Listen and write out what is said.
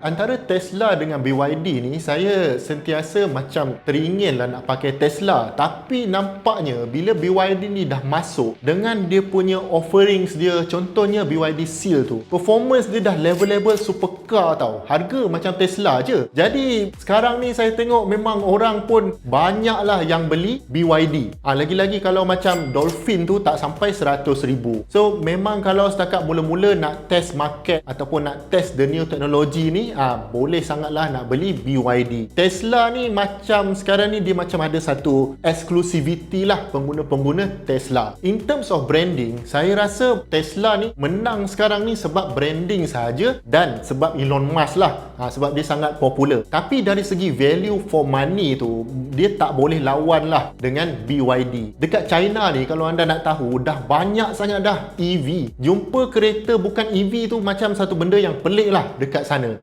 Antara Tesla dengan BYD ni saya sentiasa macam teringin lah nak pakai Tesla. Tapi nampaknya bila BYD ni dah masuk dengan dia punya offerings dia contohnya BYD Seal tu performance dia dah level-level supercar tau. Harga macam Tesla je. Jadi sekarang ni saya tengok memang orang pun banyak lah yang beli BYD ha, lagi-lagi kalau macam Dolphin tu tak sampai 100 ribu. So memang kalau setakat mula-mula nak test market ataupun nak test the new technology ni ah boleh sangatlah nak beli BYD. Tesla ni macam sekarang ni dia macam ada satu exclusivity lah pengguna-pengguna Tesla. In terms of branding, saya rasa Tesla ni menang sekarang ni sebab branding saja dan sebab Elon Musk lah. Ha, sebab dia sangat popular. Tapi dari segi value for money tu, dia tak boleh lawan lah dengan BYD. Dekat China ni kalau anda nak tahu dah banyak sangat dah EV. Jumpa kereta bukan EV tu macam satu benda yang pelik lah dekat sana.